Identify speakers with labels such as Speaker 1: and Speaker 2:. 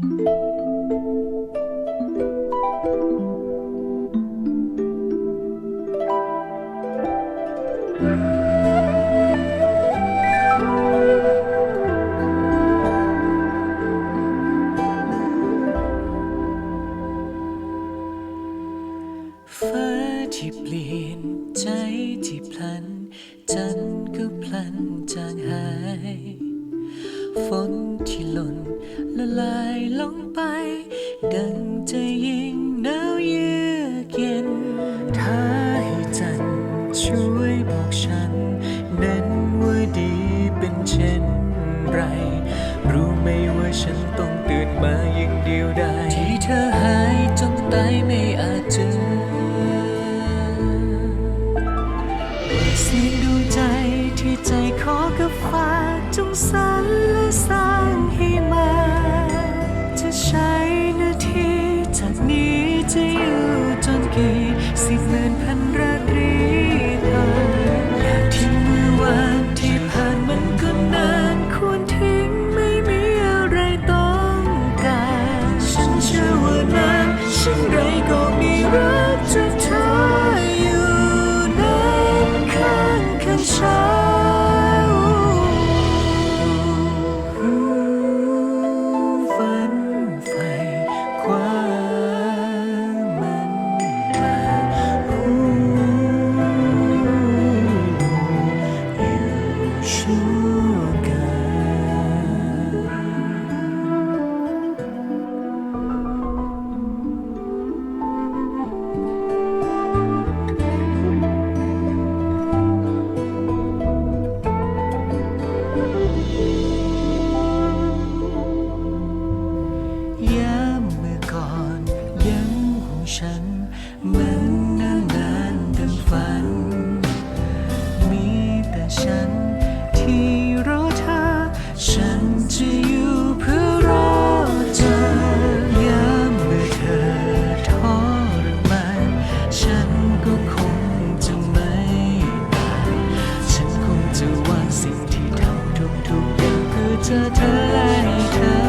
Speaker 1: ฟ้าที่เปลี่ยนใจที่พลันจันก็พลันจางหาย ฝนที่หล่นละลายลงไป ดังใจยิ่งหนาวเยือกเย็นถ้าให้จันช่วยบอกฉัน นั้นว่าดีเป็นเช่นไร รู้ไหมว่าฉันต้องตื่นมาอย่างเดียวได้ที่เธอหายจนตายไม่อาจเจอเสียงดวงใจที่ใจขอกับฟ้า จงสรรและสร้างให้มา จะใช้นาทีจากนี้จะอยู่จนกี่สิบหมื่นพันไร 色的爱河。